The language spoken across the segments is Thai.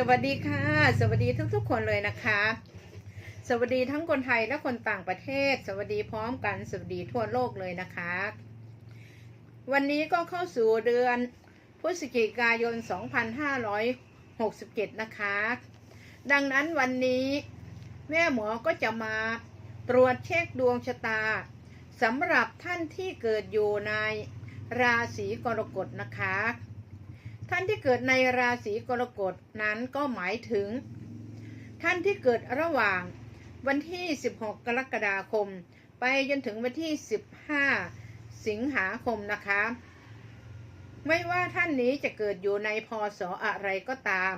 สวัสดีค่ะ สวัสดีทุกๆคนเลยนะคะ สวัสดีทั้งคนไทยและคนต่างประเทศ สวัสดีพร้อมกันสวัสดีทั่วโลกเลยนะคะ วันนี้ก็เข้าสู่เดือนพฤศจิกายน 2567 นะคะ ดังนั้นวันนี้แม่หมอก็จะมาตรวจเช็คดวงชะตาสำหรับท่านที่เกิดอยู่ในราศีกรกฎนะคะ ท่านที่เกิดในราศีกรกฎนั้นก็หมายถึง ท่านที่เกิดระหว่างวันที่ 16 กรกฎาคม ไปจนถึงวันที่ 15 สิงหาคมนะคะ ไม่ว่าท่านนี้จะเกิดอยู่ในพศอะไรก็ตาม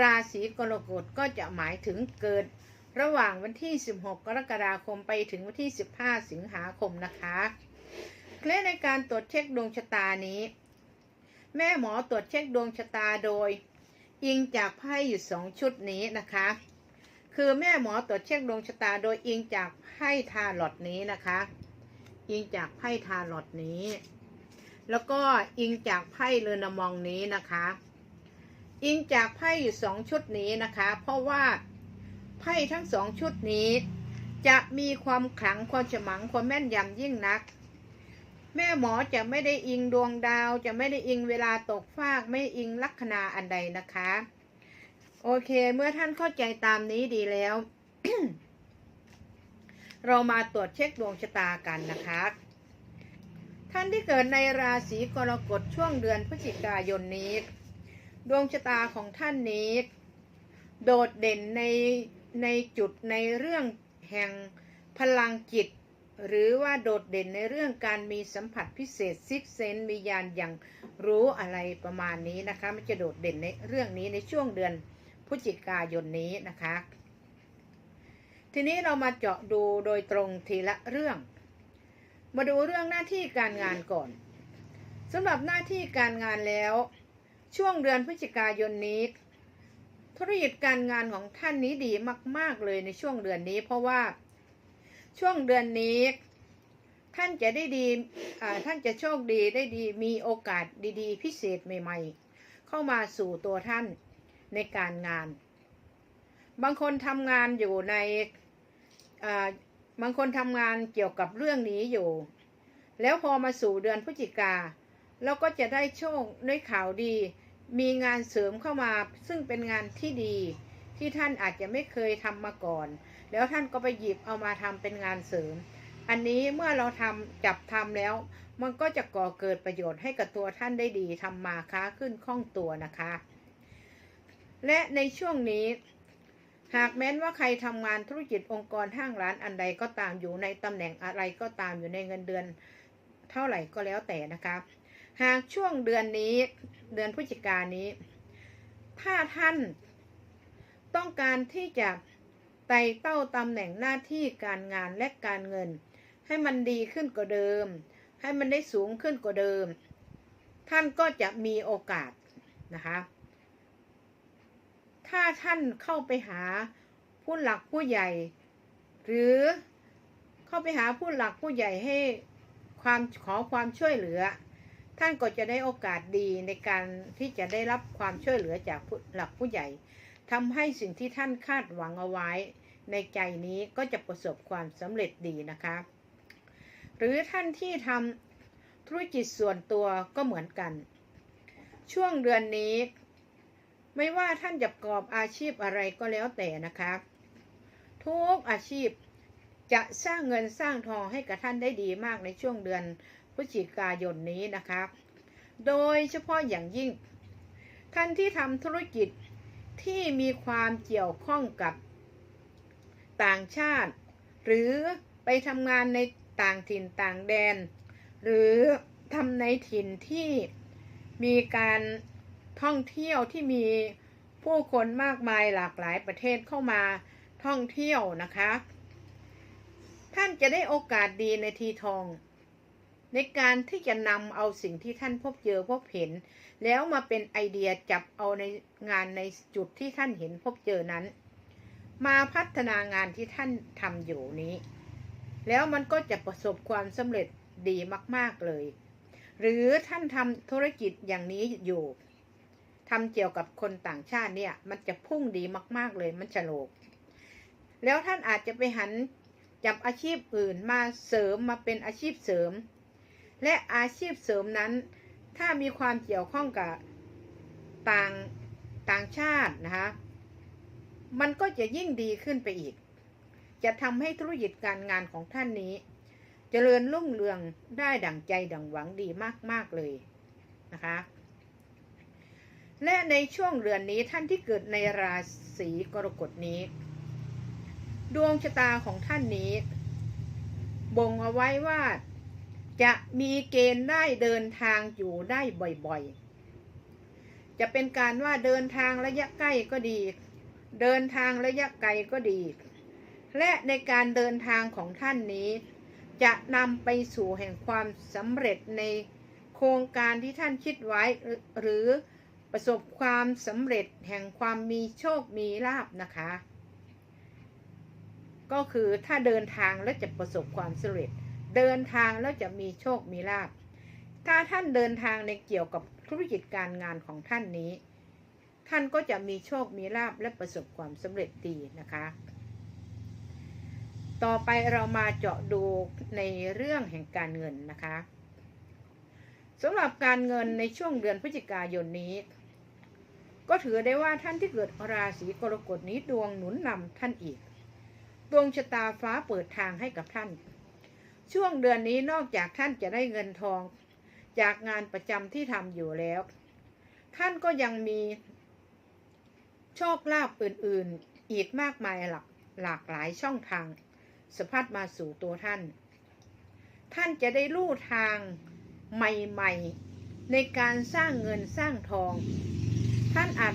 ราศีกรกฎก็จะหมายถึงเกิดระหว่างวันที่ 16 กรกฎาคมไปถึงวันที่ 15 สิงหาคมนะคะ เคล็ดในการตรวจเช็คดวงชะตานี้ แม่หมอตรวจเช็คดวงชะตาโดย อิงจากไพ่อยู่สองชุดนี้นะคะ คือแม่หมอตรวจเช็คดวงชะตาโดยอิงจากไพ่ทาร์ลอตนี้นะคะ อิงจากไพ่ทาร์ลอตนี้ แล้วก็อิงจากไพ่เรอนมองนี้นะคะ อิงจากไพ่อยู่สองชุดนี้นะคะ เพราะว่าไพ่ทั้งสองชุดนี้ จะมีความขลังความฉมังความแม่นยำยิ่งนัก แม่หมอจะไม่ได้อิงดวงดาว จะไม่ได้อิงเวลาตกฟาก ไม่อิงลัคนาอันใดนะคะ โอเค เมื่อท่านเข้าใจตามนี้ดีแล้ว เรามาตรวจเช็คดวงชะตากันนะคะ ท่านที่เกิดในราศีกรกฎช่วงเดือนพฤศจิกายนนี้ ดวงชะตาของท่านนี้ โดดเด่นในในจุดในเรื่องแห่งพลังจิต หรือว่าโดดเด่นในเรื่องการมีสัมผัสพิเศษซิกเซนมียานอย่างรู้อะไรประมาณนี้นะคะ มันจะโดดเด่นในเรื่องนี้ในช่วงเดือนพฤศจิกายนนี้นะคะ ทีนี้เรามาเจาะดูโดยตรงทีละเรื่อง มาดูเรื่องหน้าที่การงานก่อนสำหรับหน้าที่การงานแล้ว ช่วงเดือนพฤศจิกายนนี้ ธุรกิจการงานของท่านนี้ดีมาก ๆ เลยในช่วงเดือนนี้ เพราะว่า ช่วงเดือนนี้ ท่านจะได้ดีท่านจะโชคดีได้ดีมีโอกาสดีๆ พิเศษใหม่ๆ เข้ามาสู่ตัวท่านในการงาน บางคนทำงานอยู่ในบางคนทำงานเกี่ยวกับเรื่องนี้อยู่ แล้วพอมาสู่เดือนพฤศจิกาเราก็จะได้โชคด้วยข่าวดี มีงานเสริมเข้ามาซึ่งเป็นงานที่ดี ที่ท่านอาจจะไม่เคยทำมาก่อน แล้วท่านก็ไปหยิบเอามาทำเป็นงานเสริม อันนี้เมื่อเราทำจับทำแล้ว มันก็จะก่อเกิดประโยชน์ให้กับตัวท่านได้ดีทำมาค้าขึ้นคล่องตัวนะคะ และในช่วงนี้ หากแม้นว่าใครทำงานธุรกิจองค์กรห้างร้านอันใดก็ตามอยู่ในตำแหน่งอะไรก็ตามอยู่ในเงินเดือน เท่าไหร่ก็แล้วแต่นะคะหากช่วงเดือนนี้เดือนพฤศจิกายนนี้ ถ้าท่าน ต้องการที่จะไต่เต้าตำแหน่งหน้าที่การงานและการเงิน ให้มันดีขึ้นกว่าเดิม ให้มันได้สูงขึ้นกว่าเดิม ท่านก็จะมีโอกาสนะคะถ้าท่านเข้าไปหาผู้หลักผู้ใหญ่ หรือเข้าไปหาผู้หลักผู้ใหญ่ให้ความขอความช่วยเหลือ ท่านก็จะได้โอกาสดีในการที่จะได้รับความช่วยเหลือจากผู้หลักผู้ใหญ่ ทำให้สิ่งที่ท่านคาดหวังเอาไว้ ในใจนี้ก็จะประสบความสำเร็จดีนะคะ หรือท่านที่ทำธุรกิจส่วนตัวก็เหมือนกัน ช่วงเดือนนี้ ไม่ว่าท่านจะประกอบอาชีพอะไรก็แล้วแต่นะคะ ทุกอาชีพจะสร้างเงินสร้างทองให้กับท่านได้ดีมากในช่วงเดือนพฤศจิกายนนี้นะคะ โดยเฉพาะอย่างยิ่ง ท่านที่ทำธุรกิจ ที่มีความเกี่ยวข้องกับต่างชาติ หรือไปทำงานในต่างถิ่นต่างแดน หรือทำในถิ่นที่มีการท่องเที่ยวที่มีผู้คนมากมายหลากหลายประเทศเข้ามาท่องเที่ยวนะคะ ท่านจะได้โอกาสดีในทีทอง ในการที่จะนำเอาสิ่งที่ท่านพบเจอพบเห็น แล้วมาเป็นไอเดียจับเอาในงานในจุดที่ท่านเห็นพบเจอนั้น มาพัฒนางานที่ท่านทำอยู่นี้ แล้วมันก็จะประสบความสำเร็จดีมาก ๆเลย หรือท่านทำธุรกิจอย่างนี้อยู่ทำเกี่ยวกับคนต่างชาติเนี่ย มันจะพุ่งดีมาก ๆเลยมันจะโลกแล้วท่านอาจจะไปหันจับอาชีพอื่นมาเสริมมาเป็นอาชีพเสริม และอาชีพเสริมนั้น ถ้ามีความเกี่ยวข้องกับต่างต่างชาตินะคะมันก็จะยิ่งดีขึ้นไปอีก จะทำให้ธุรกิจการงานของท่านนี้ เจริญรุ่งเรืองได้ดั่งใจดั่งหวังดีมาก ๆ เลยนะคะ และในช่วงเดือนนี้ท่านที่เกิดในราศีกรกฎนี้ ดวงชะตาของท่านนี้ บ่งเอาไว้ว่า จะมีเกณฑ์ได้เดินทางอยู่ได้บ่อยๆ จะเป็นการว่าเดินทางระยะใกล้ก็ดี เดินทางระยะไกลก็ดี และในการเดินทางของท่านนี้ จะนำไปสู่แห่งความสำเร็จในโครงการที่ท่านคิดไว้หรือประสบความสำเร็จแห่งความมีโชคมีลาบนะคะ ก็คือถ้าเดินทางแล้วจะประสบความสำเร็จ เดินทางแล้วจะมีโชคมีลาบถ้าท่านเดินทางในเกี่ยวกับธุรกิจการงานของท่านนี้ ท่านก็จะมีโชคมีลาบและประสบความสำเร็จดีนะคะ ต่อไปเรามาเจาะดูในเรื่องแห่งการเงินนะคะสำหรับการเงินในช่วงเดือนพฤศจิกายนนี้ ก็ถือได้ว่าท่านที่เกิดราศีกรกฎนี้ดวงหนุนนำท่านอีก ดวงชะตาฟ้าเปิดทางให้กับท่าน ช่วงเดือนนี้นอกจากท่านจะได้เงินทอง จากงานประจำที่ทำอยู่แล้ว ท่านก็ยังมีโชคลาภอื่นๆ อีกมากมายหลากหลากหลายช่องทางสะพัดมาสู่ตัวท่าน ท่านจะได้ลู่ทางใหม่ๆ ในการสร้างเงินสร้างทอง ท่านอาจ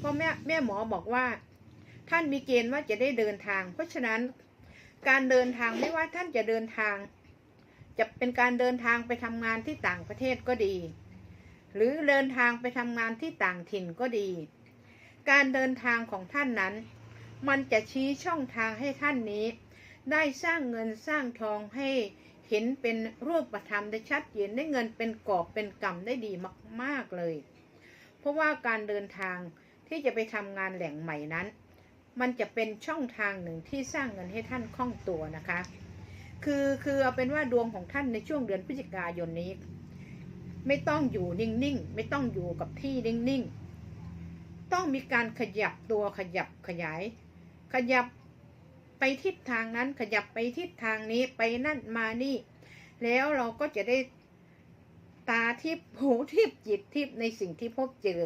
พ่อแม่แม่หมอบอกว่า ท่านมีเกณฑ์ว่าจะได้เดินทาง เพราะฉะนั้น การเดินทางไม่ว่าท่านจะเดินทาง จะเป็นการเดินทางไปทำงานที่ต่างประเทศก็ดี หรือเดินทางไปทำงานที่ต่างถิ่นก็ดี การเดินทางของท่านนั้น มันจะชี้ช่องทางให้ท่านนี้ ได้สร้างเงินสร้างทองให้เห็นเป็นรูปธรรมได้ชัดเจนได้เงินเป็นกอบเป็นกำได้ดีมาก ๆเลย เพราะว่าการเดินทางที่จะไปทำงานแหล่งใหม่นั้น มันจะเป็นช่องทางหนึ่งที่สร้างเงินให้ท่านคล่องตัวนะคะ คือคือเอาเป็นว่าดวงของท่านในช่วงเดือนพฤศจิกายนนี้ ไม่ต้องอยู่นิ่งๆ ไม่ต้องอยู่กับที่นิ่งๆ ต้องมีการขยับตัวขยับขยาย ขยับไปทิศทางนั้นขยับไปทิศทางนี้ไปนั่นมานี่ แล้วเราก็จะได้ตาทิพย์หูทิพย์จิตทิพย์ในสิ่งที่พบเจอ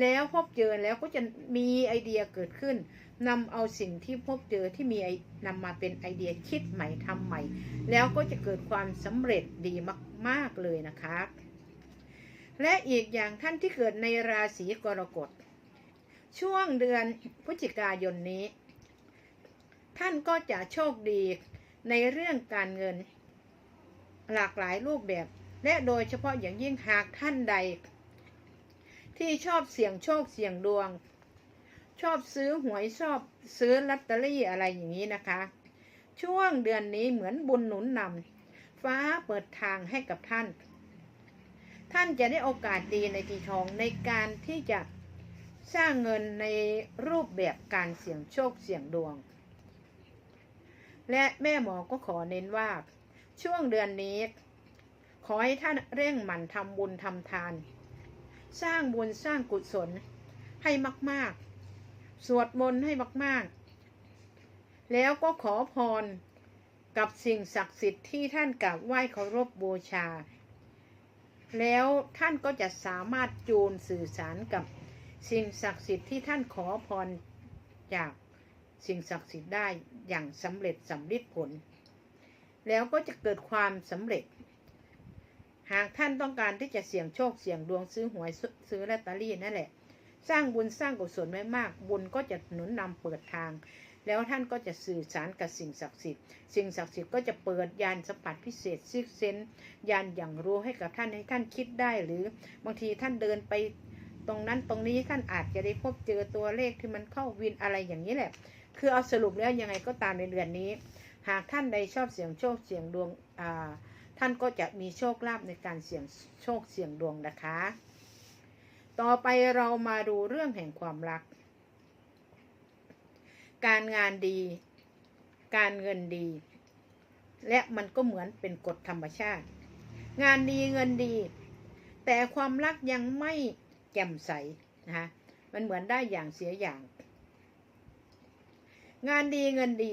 แล้วพบเจอแล้วก็จะมีไอเดียเกิดขึ้น นำเอาสิ่งที่พบเจอที่มีไอนำมาเป็นไอเดียคิดใหม่ทำใหม่ แล้วก็จะเกิดความสำเร็จดีมาก ๆ เลยนะคะ และอีกอย่างท่านที่เกิดในราศีกรกฎ ช่วงเดือนพฤศจิกายนนี้ ท่านก็จะโชคดีในเรื่องการเงินหลากหลายรูปแบบ และโดยเฉพาะอย่างยิ่งหากท่านใด ที่ชอบเสี่ยงโชคเสี่ยงดวง ชอบซื้อหวยชอบซื้อลอตเตอรี่อะไรอย่างนี้นะคะ ช่วงเดือนนี้เหมือนบุญหนุนนำฟ้าเปิดทางให้กับท่าน ท่านจะได้โอกาสดีในทีทองในการที่จะสร้างเงินในรูปแบบการเสี่ยงโชคเสี่ยงดวง และแม่หมอก็ขอเน้นว่า ช่วงเดือนนี้ ขอให้ท่านเร่งหมั่นทำบุญทำทาน สร้างบุญสร้างกุศลให้มาก ๆ สวดมนต์ให้มาก ๆ แล้วก็ขอพรกับสิ่งศักดิ์สิทธิ์ที่ท่านกราบไหว้เคารพบูชา แล้วท่านก็จะสามารถจูนสื่อสารกับสิ่งศักดิ์สิทธิ์ที่ท่านขอพรจากสิ่งศักดิ์สิทธิ์ได้อย่างสำเร็จสำลิดผล แล้วก็จะเกิดความสำเร็จ หากท่านต้องการที่จะเสี่ยงโชคเสี่ยงดวงซื้อหวยซื้อลอตเตอรี่นั่นแหละ สร้างบุญสร้างกุศลไว้มาก บุญก็จะหนุนนำเปิดทาง แล้วท่านก็จะสื่อสารกับสิ่งศักดิ์สิทธิ์ สิ่งศักดิ์สิทธิ์ก็จะเปิดยานสัมผัสพิเศษซิกเซนยานอย่างรู้ให้กับท่านให้ท่านคิดได้ หรือบางทีท่านเดินไปตรงนั้นตรงนี้ท่านอาจจะได้พบเจอตัวเลขที่มันเข้าวินอะไรอย่างนี้แหละ คือเอาสรุปแล้วยังไงก็ตามในเดือนนี้ หากท่านใดชอบเสี่ยงโชคเสี่ยงดวงท่านก็จะมีโชคลาภในการเสี่ยงโชคเสี่ยงดวงนะคะ ต่อไปเรามาดูเรื่องแห่งความรัก การงานดี การเงินดี และมันก็เหมือนเป็นกฎธรรมชาติ งานดีเงินดี แต่ความรักยังไม่แจ่มใสนะคะมันเหมือนได้อย่างเสียอย่าง งานดีเงินดี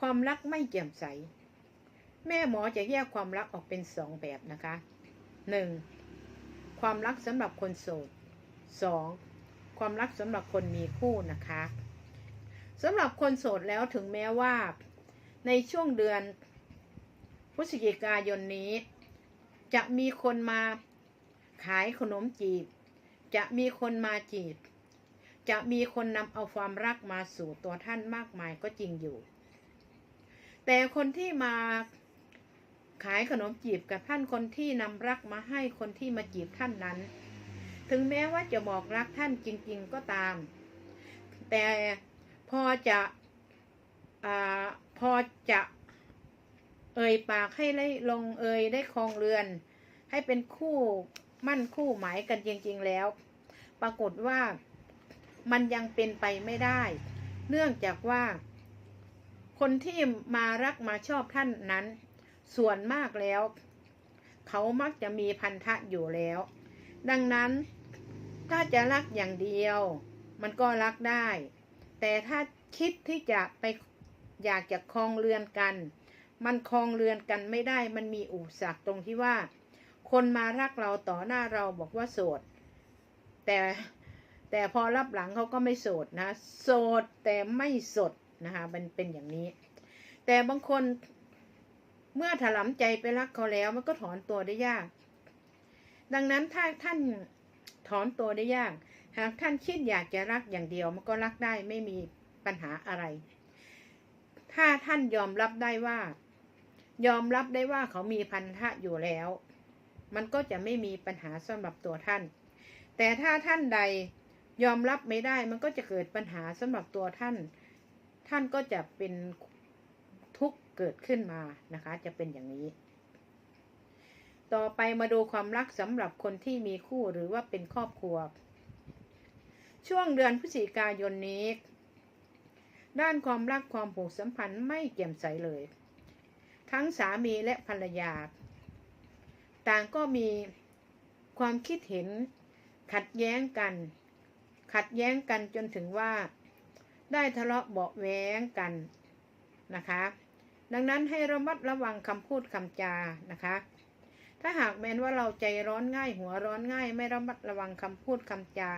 ความรักไม่แจ่มใส แม่หมอจะแยกความรักออกเป็นสองแบบนะคะหนึ่ง ความรักสำหรับคนโสดสองความรักสำหรับคนมีคู่นะคะสำหรับคนโสดแล้วถึงแม้ว่า ในช่วงเดือนพฤศจิกายนนี้ จะมีคนมาขายขนมจีบ จะมีคนมาจีบ จะมีคนนำเอาความรักมาสู่ตัวท่านมากมายก็จริงอยู่ แต่คนที่มา ขายขนมจีบกับท่านคนที่นำรักมาให้คนที่มาจีบท่านนั้น ถึงแม้ว่าจะบอกรักท่านจริง ๆก็ตาม แต่พอจะอพอจะเอ่ยปากให้ได้ลงเอ่ยได้ครองเรือน ให้เป็นคู่มั่นคู่หมายกันจริง ๆแล้ว ปรากฏว่ามันยังเป็นไปไม่ได้ เนื่องจากว่า คนที่มารักมาชอบท่านนั้น ส่วนมากแล้ว เขามักจะมีพันธะอยู่แล้ว ดังนั้น ถ้าจะรักอย่างเดียว มันก็รักได้ แต่ถ้าคิดที่จะไปอยากจะคลองเรือนกัน มันคลองเรือนกันไม่ได้ มันมีอุปสรรคตรงที่ว่า คนมารักเราต่อหน้าเราบอกว่าโสด แต่แต่พอรับหลังเขาก็ไม่โสดนะ โสดแต่ไม่สดนะคะมันเป็นอย่างนี้ แต่บางคน เมื่อถลำใจไปรักเขาแล้วมันก็ถอนตัวได้ยาก ดังนั้นถ้าท่านถอนตัวได้ยาก หากท่านคิดอยากจะรักอย่างเดียว มันก็รักได้ไม่มีปัญหาอะไร ถ้าท่านยอมรับได้ว่า ยอมรับได้ว่าเขามีพันธะอยู่แล้ว มันก็จะไม่มีปัญหาสำหรับตัวท่าน แต่ถ้าท่านใดยอมรับไม่ได้มันก็จะเกิดปัญหาสำหรับตัวท่าน ท่านก็จะเป็น เกิดขึ้นมานะคะ จะเป็นอย่างนี้ ต่อไปมาดูความรักสำหรับคนที่มีคู่หรือว่าเป็นครอบครัว ช่วงเดือนพฤศจิกายนนี้ ด้านความรักความผูกสัมพันธ์ไม่แจ่มใสเลย ทั้งสามีและภรรยา ต่างก็มีความคิดเห็นขัดแย้งกัน ขัดแย้งกันจนถึงว่าได้ทะเลาะเบาะแว้งกันนะคะ ดังนั้นให้ระมัดระวังคำพูดคำจานะคะ ถ้าหากแม้นว่าเราใจร้อนง่ายหัวร้อนง่าย ไม่ระมัดระวังคำพูดคำจา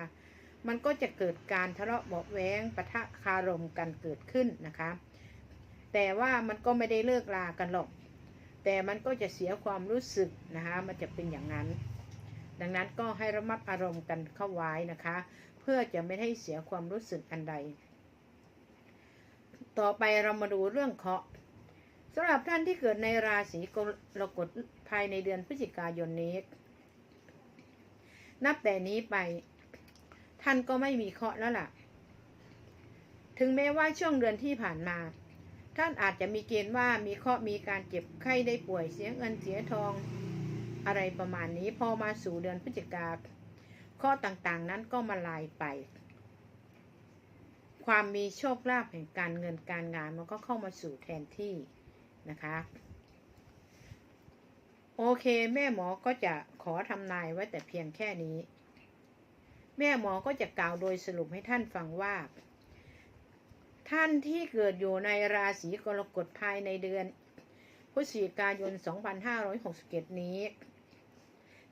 มันก็จะเกิดการทะเลาะเบาะแว้งปะทะคารมกันเกิดขึ้นนะคะ แต่ว่ามันก็ไม่ได้เลิกลากันหรอก แต่มันก็จะเสียความรู้สึกนะคะ มันจะเป็นอย่างนั้น ดังนั้นก็ให้ระมัดอารมณ์กันเข้าไว้นะคะ เพื่อจะไม่ให้เสียความรู้สึกอันใด ต่อไปเรามาดูเรื่องเคาะ สำหรับท่านที่เกิดในราศีกรกฎภายในเดือนพฤศจิกายนนี้ นับแต่นี้ไป ท่านก็ไม่มีเคราะห์แล้วล่ะ ถึงแม้ว่าช่วงเดือนที่ผ่านมา ท่านอาจจะมีเกณฑ์ว่ามีเคราะห์มีการเจ็บไข้ได้ป่วยเสียเงินเสียทอง อะไรประมาณนี้พอมาสู่เดือนพฤศจิกาข้อต่างๆ นั้นก็มาลายไป ความมีโชคลาภแห่งการเงินการงานมันก็เข้ามาสู่แทนที่ นะคะ โอเค แม่หมอก็จะขอทำนายไว้แต่เพียงแค่นี้ แม่หมอก็จะกล่าวโดยสรุปให้ท่านฟังว่า ท่านที่เกิดอยู่ในราศีกรกฎภายในเดือนพฤศจิกายน 2567 นี้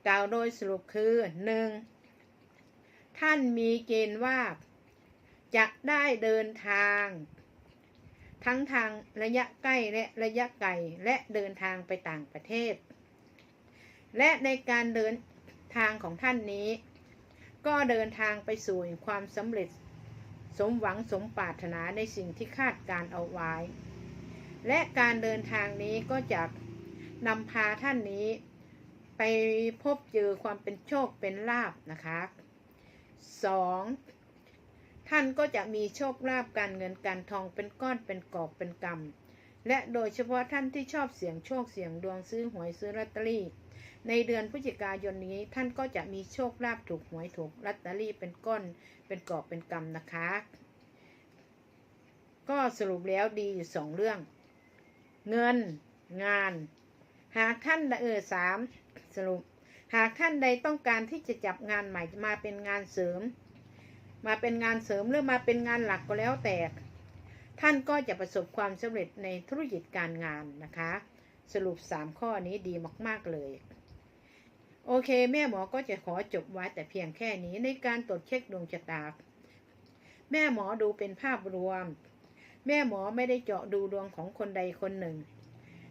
กล่าวโดยสรุปคือหนึ่งท่านมีเกณฑ์ว่า จะได้เดินทาง ทั้งทางระยะใกล้และระยะไกลและเดินทางไปต่างประเทศ และในการเดินทางของท่านนี้ ก็เดินทางไปสู่ความสำเร็จ สมหวังสมปรารถนาในสิ่งที่คาดการเอาไว้ และการเดินทางนี้ก็จะนำพาท่านนี้ ไปพบเจอความเป็นโชคเป็นลาบนะคะสอง ท่านก็จะมีโชคลาภการเงินการทองเป็นก้อนเป็นกอบเป็นกำและโดยเฉพาะท่านที่ชอบเสี่ยงโชคเสี่ยงดวงซื้อหวยซื้อลอตเตอรี่ ในเดือนพฤศจิกายนนี้ท่านก็จะมีโชคลาภถูกหวยถูกลอตเตอรี่เป็นก้อนเป็นกอบเป็นกำนะคะ ก็สรุปแล้วดีอยู่สองเรื่อง เงิน งาน หากท่านเออสามสรุป หากท่านใดต้องการที่จะจับงานใหม่มาเป็นงานเสริม มาเป็นงานเสริมหรือมาเป็นงานหลักก็แล้วแต่ ท่านก็จะประสบความสำเร็จในธุรกิจการงานนะคะ สรุป 3 ข้อนี้ดีมาก ๆ เลย โอเค แม่หมอก็จะขอจบไว้แต่เพียงแค่นี้ในการตรวจเช็คดวงชะตา แม่หมอดูเป็นภาพรวม แม่หมอไม่ได้เจาะดูดวงของคนใดคนหนึ่ง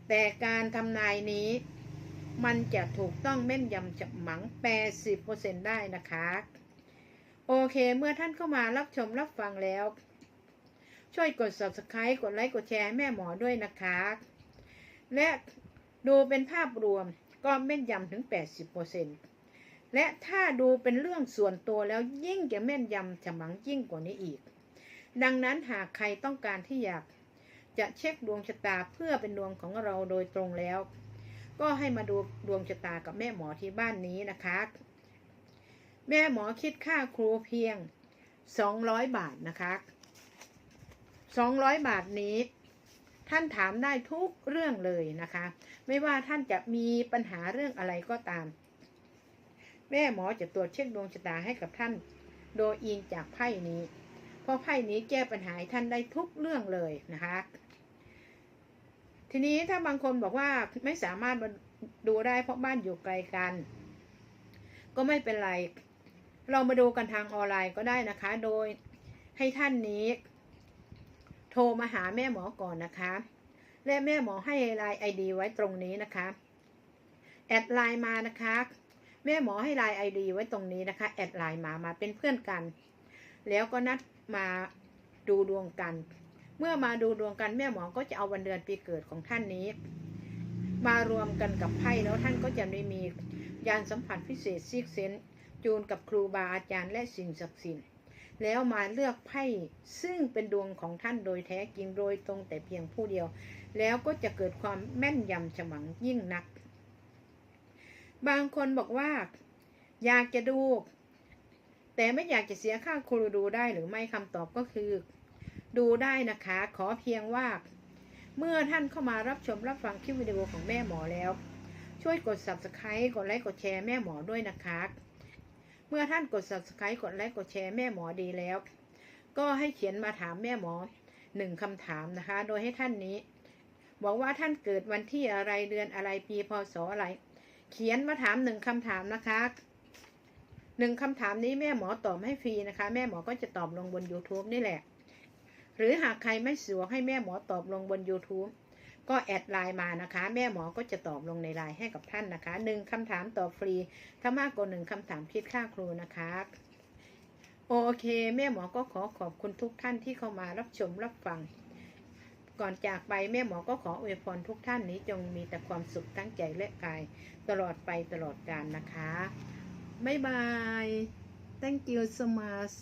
แต่การทำนายนี้มันจะถูกต้องแม่นยำจับหมัง 80%ได้นะคะ โอเค เมื่อท่านเข้ามารับชมรับฟังแล้ว ช่วยกด subscribe กดไลค์ กดแชร์ให้แม่หมอด้วยนะคะ และดูเป็นภาพรวมก็แม่นยำถึง 80%และถ้าดูเป็นเรื่องส่วนตัวแล้วยิ่งจะแม่นยำฉมังยิ่งกว่านี้อีก ดังนั้นหากใครต้องการที่อยากจะเช็คดวงชะตาเพื่อเป็นดวงของเราโดยตรงแล้ว ก็ให้มาดูดวงชะตากับแม่หมอที่บ้านนี้นะคะ แม่หมอคิดค่าครูเพียง 200 บาทนะคะ 200 บาทนี้ ท่านถามได้ทุกเรื่องเลยนะคะ ไม่ว่าท่านจะมีปัญหาเรื่องอะไรก็ตาม แม่หมอจะตรวจเช็คดวงชะตาให้กับท่าน โดยอิงจากไพ่นี้ เพราะไพ่นี้แก้ปัญหาท่านได้ทุกเรื่องเลยนะคะ ทีนี้ถ้าบางคนบอกว่าไม่สามารถมาดูได้เพราะบ้านอยู่ไกลกัน ก็ไม่เป็นไร เรามาดูกันทางออนไลน์ก็ได้นะคะ โดยให้ท่านนี้ โทรมาหาแม่หมอก่อนนะคะ และแม่หมอให้ไลน์ไอดีไว้ตรงนี้นะคะ แอดไลน์มานะคะ แม่หมอให้ไลน์ไอดีไว้ตรงนี้นะคะ แอดไลน์มามาเป็นเพื่อนกัน แล้วก็นัดมาดูดวงกัน เมื่อมาดูดวงกันแม่หมอก็จะเอาวันเดือนปีเกิดของท่านนี้ มารวมกันกับไพ่แล้วท่านก็จะได้มียานสัมผัสพิเศษซิกเซน จูนกับครูบาอาจารย์และสิ่งศักดิ์สิทธิ์แล้วมาเลือกไพ่ซึ่งเป็นดวงของท่านโดยแท้จริงโดยตรงแต่เพียงผู้เดียว แล้วก็จะเกิดความแม่นยำฉมังยิ่งนัก บางคนบอกว่า อยากจะดู แต่ไม่อยากจะเสียค่าครูดูได้หรือไม่คำตอบก็คือ ดูได้นะคะ ขอเพียงว่า เมื่อท่านเข้ามารับชมรับฟังคลิปวิดีโอของแม่หมอแล้ว ช่วยกด subscribe กดไลค์กดแชร์แม่หมอด้วยนะคะ เมื่อท่านกด subscribe กดไลค์กดแชร์แม่หมอดีแล้ว ก็ให้เขียนมาถามแม่หมอหนึ่งคำถามนะคะ โดยให้ท่านนี้ บอกว่าท่านเกิดวันที่อะไรเดือนอะไรปีพศอะไร เขียนมาถามหนึ่งคำถามนะคะหนึ่งคำถามนี้แม่หมอตอบให้ฟรีนะคะ แม่หมอก็จะตอบลงบน YouTube นี่แหละ หรือหากใครไม่สะดวกให้แม่หมอตอบลงบน YouTube ก็แอดไลน์มานะคะ แม่หมอก็จะตอบลงในไลน์ให้กับท่านนะคะหนึ่งคำถามตอบฟรี ถ้ามากกว่าหนึ่งคำถามคิดค่าครูนะคะโอเค แม่หมอก็ขอขอบคุณทุกท่านที่เข้ามารับชมรับฟัง ก่อนจากไปแม่หมอก็ขออวยพรทุกท่านนี้จงมีแต่ความสุขทั้งใจและกาย ตลอดไปตลอดกาลนะคะบ๊ายบาย thank you so much